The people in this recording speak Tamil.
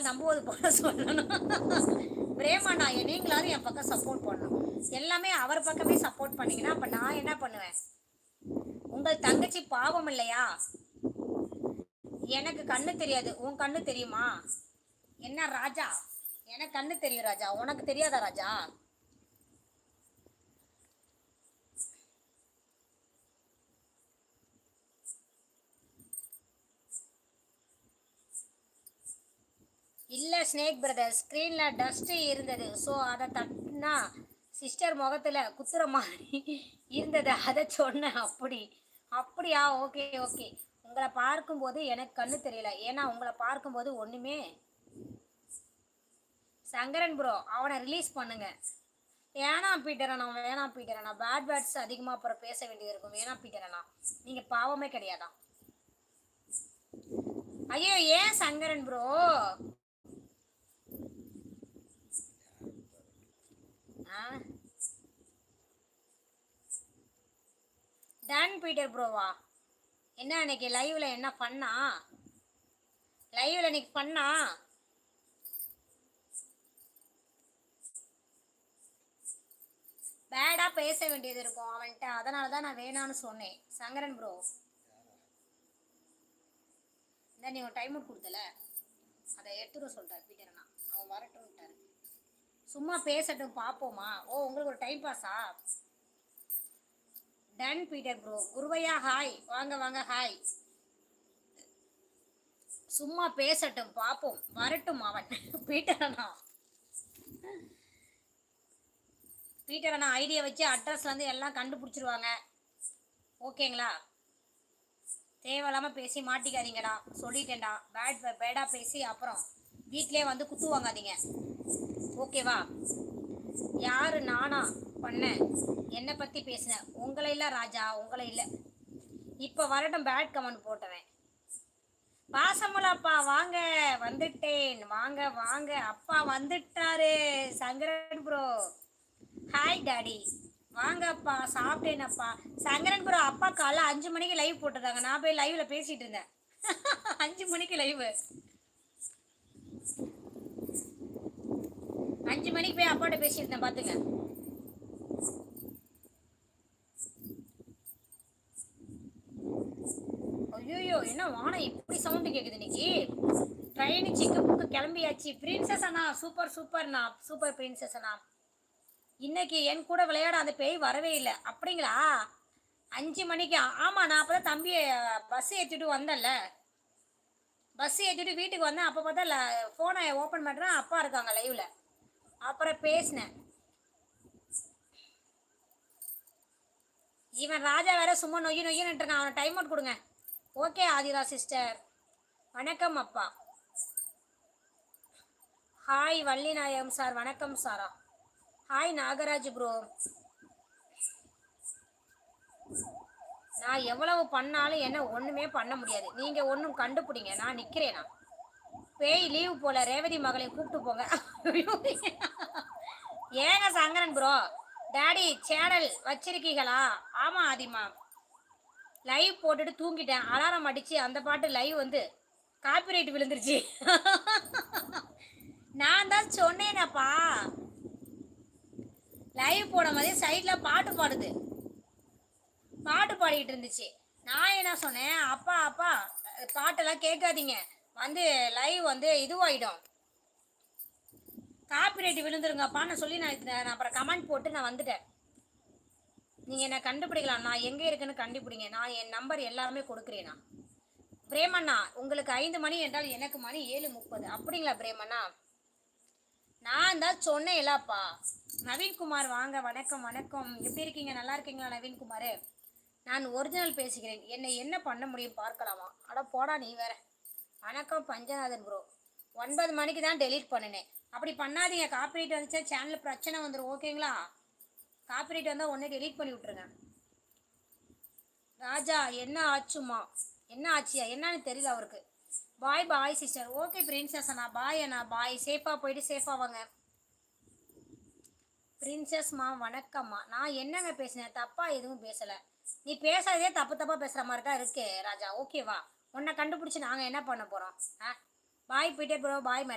நாள் நம்புவது போல சொல்லணும். பிரேமண்ணா நீங்களாரும் என் பக்கம் சப்போர்ட் பண்ணணும். எல்லாமே அவர் பக்கமே சப்போர்ட் பண்ணீங்கன்னா அப்ப நான் என்ன பண்ணுவேன்? உங்கள் தங்கச்சி பாவம் இல்லையா? எனக்கு கண்ணு தெரியாது. உன் கண்ணு தெரியுமா? என்ன ராஜா? எனக்கு கண்ணு தெரியும் ராஜா. உனக்கு தெரியாதா ராஜா? இல்லை ஸ்னேக் பிரதர் ஸ்க்ரீனில் டஸ்ட்டு இருந்தது. ஸோ அதை தட்டினா சிஸ்டர் முகத்தில் குத்துற மாதிரி இருந்தது. அதை சொன்னேன் அப்படி. அப்படியா? ஓகே ஓகே உங்களை பார்க்கும்போது எனக்கு கண்ணு தெரியல. ஏன்னா உங்களை பார்க்கும்போது ஒன்றுமே சங்கரன் ப்ரோ அவனை ரிலீஸ் பண்ணுங்க. வேணாம் பீட்டரண்ணா வேணாம் பீட்டர் பேட் பேட்ஸ் அதிகமாக அப்புறம் பேச வேண்டியது இருக்கும். வேணாம் பீட்டரண்ணா நீங்கள் பாவமே கிடையாதா? ஐயோ ஏன் சங்கரன் ப்ரோ டான் பீட்டர் ப்ரோவா? என்ன அன்னைக்கு லைவ்ல என்ன பண்ணா? லைவ்ல இன்னைக்கு பண்ணா? பேடா பேச வேண்டியது இருக்கும் அவன்கிட்ட. அதனால தான் நான் வேணான்னு சொன்னேன். சங்கரன் ப்ரோ இந்த நீ டைம் கொடுத்தல. அதை எடுத்துட சொல்லிட்டார் பீட்டர் நான் அவன் வரட்டும்ட்டாரு. சும்மா பேசட்டும் பார்ப்போமா ஓ உங்களுக்கு ஒரு டைம் பாஸா டன் பீட்டர் ப்ரோ குருவையா ஹாய் வாங்க வாங்க ஹாய் சும்மா பேசட்டும் பார்ப்போம் வரட்டும் அவன். பீட்டர் அண்ணா பீட்டர் அண்ணா ஐடியா வச்சு அட்ரஸ் வந்து எல்லாம் கண்டுபிடிச்சிருவாங்க. ஓகேங்களா? தேவையில்லாமல் பேசி மாட்டிக்காதீங்கடா. சொல்லிட்டேன்டா. பேட் பேடாக பேசி அப்புறம் வீட்டிலே வந்து குத்து வாங்காதீங்க ஓகேவா? யார் நானா பண்ணேன் என்னை பற்றி பேசினேன் உங்களை இல்லை ராஜா உங்களை இல்லை. இப்போ வரட்டும் பேட் கமெண்ட் போட்டவன் பாசமலாப்பா வாங்க வந்துட்டேன். வாங்க வாங்க. அப்பா வந்துட்டாரு. சங்கரன் ப்ரோ ஹாய் டாடி வாங்கப்பா சாப்பிட்டேனப்பா. சங்கரன் ப்ரோ அப்பா காலைல அஞ்சு மணிக்கு லைவ் போட்டிருந்தாங்க. நான் போய் லைவில் பேசிகிட்டு இருந்தேன். அஞ்சு மணிக்கு லைவ் அஞ்சு மணிக்கு போய் அப்பாட்ட பேசியிருந்தேன் இருந்தேன் பாத்துங்க ஐயோ என்ன வானம் இப்படி சவுண்டு கேக்குது இன்னைக்கு? ட்ரெயின் சிக்கு புக்கு கிளம்பியாச்சு. பிரின்சஸ் அண்ணா சூப்பர் சூப்பர்ண்ணா சூப்பர் பிரின்சஸ் அண்ணா. இன்னைக்கு என் கூட விளையாட அந்த பேய் வரவே இல்லை. அப்படிங்களா? அஞ்சு மணிக்கு ஆமாம் நான் அப்போ தான் தம்பியை பஸ் ஏற்றிட்டு வந்தேன்ல. பஸ் ஏற்றிட்டு வீட்டுக்கு வந்தேன். அப்போ பார்த்தா ஃபோனை ஓப்பன் பண்ணுறேன் அப்பா இருக்காங்க லைவில் அப்புறம் பேசினேன். இவன் ராஜா வேற சும்மா நொய்யு நொய்யுன்ட்டு நான் அவனை டைம் அவுட் கொடுங்க. ஓகே ஆதிரா சிஸ்டர் வணக்கம் அப்பா. ஹாய் வள்ளி நாயகம் சார் வணக்கம் சாரா. ஹாய் நாகராஜ் ப்ரோ நான் எவ்வளவு பண்ணாலும் என்ன ஒன்றுமே பண்ண முடியாது. நீங்கள் ஒன்றும் கண்டுபிடிங்க. நான் நிற்கிறேனா பேய் லீவ் போல ரேவதி மகளை கூப்பிட்டு போங்க. ஏங்க சங்கரன் ப்ரோ டாடி சேனல் வச்சிருக்கீங்களா? ஆமா ஆதிமா. லைவ் போட்டுட்டு தூங்கிட்டேன். அலாரம் அடிச்சு அந்த பாட்டு லைவ் வந்து காப்பிரைட் விழுந்துருச்சு. நான் தான் சொன்னேனப்பா. லைவ் போன மாதிரி சைடில் பாட்டு பாடுது. பாட்டு பாடிட்டு இருந்துச்சு. நான் என்ன சொன்னேன்? அப்பா அப்பா பாட்டெல்லாம் கேட்காதீங்க. வந்து லைவ் வந்து இதுவாகிடும் காப்பிரைட் விழுந்துருங்கப்பான்னு சொல்லி நான் நான் அப்புறம் கமெண்ட் போட்டு நான் வந்துட்டேன். நீங்கள் என்னை கண்டுபிடிக்கலாம். நான் எங்கே இருக்குன்னு கண்டுபிடிங்க. நான் என் நம்பர் எல்லாமே கொடுக்குறேனா பிரேமண்ணா உங்களுக்கு ஐந்து மணி என்றால் எனக்கு மணி ஏழு முப்பது. அப்படிங்களா பிரேமண்ணா? நான் தான் சொன்னேன்லப்பா. நவீன்குமார் வாங்க வணக்கம் வணக்கம். எப்படி இருக்கீங்க? நல்லா இருக்கீங்களா நவீன்குமார்? நான் ஒரிஜினல் பேசுகிறேன் என்னை என்ன பண்ண முடியும் பார்க்கலாமா? அட போடா நீ வேற. வணக்கம் பஞ்சநாதன் ப்ரோ ஒன்பது மணிக்கு தான் டெலீட் பண்ணினேன். அப்படி பண்ணாதீங்க காப்பிரைட் வந்துச்சா சேனல் பிரச்சனை வந்துடும் ஓகேங்களா காப்பிரைட் வந்தால் ஒன்றே டெலீட் பண்ணி விட்ருங்க ராஜா என்ன ஆச்சுமா? என்ன ஆச்சியா? என்னன்னு தெரியல அவருக்கு. Bye bye sister okay princess அண்ணா. பாய் அண்ணா. பாய் சேஃபாக போயிட்டு சேஃபாக வாங்க. பிரின்சஸ்மா வணக்கம்மா. நான் என்னங்க பேசினேன்? தப்பாக எதுவும் பேசலை. நீ பேசாததே தப்பு தப்பாக பேசுகிற மாதிரி தான் இருக்கு ராஜா. ஓகேவா உன்னை கண்டுபிடிச்சி நாங்கள் என்ன பண்ண போகிறோம் ஆ? பாய் பீட்டர் ப்ரோ பாய்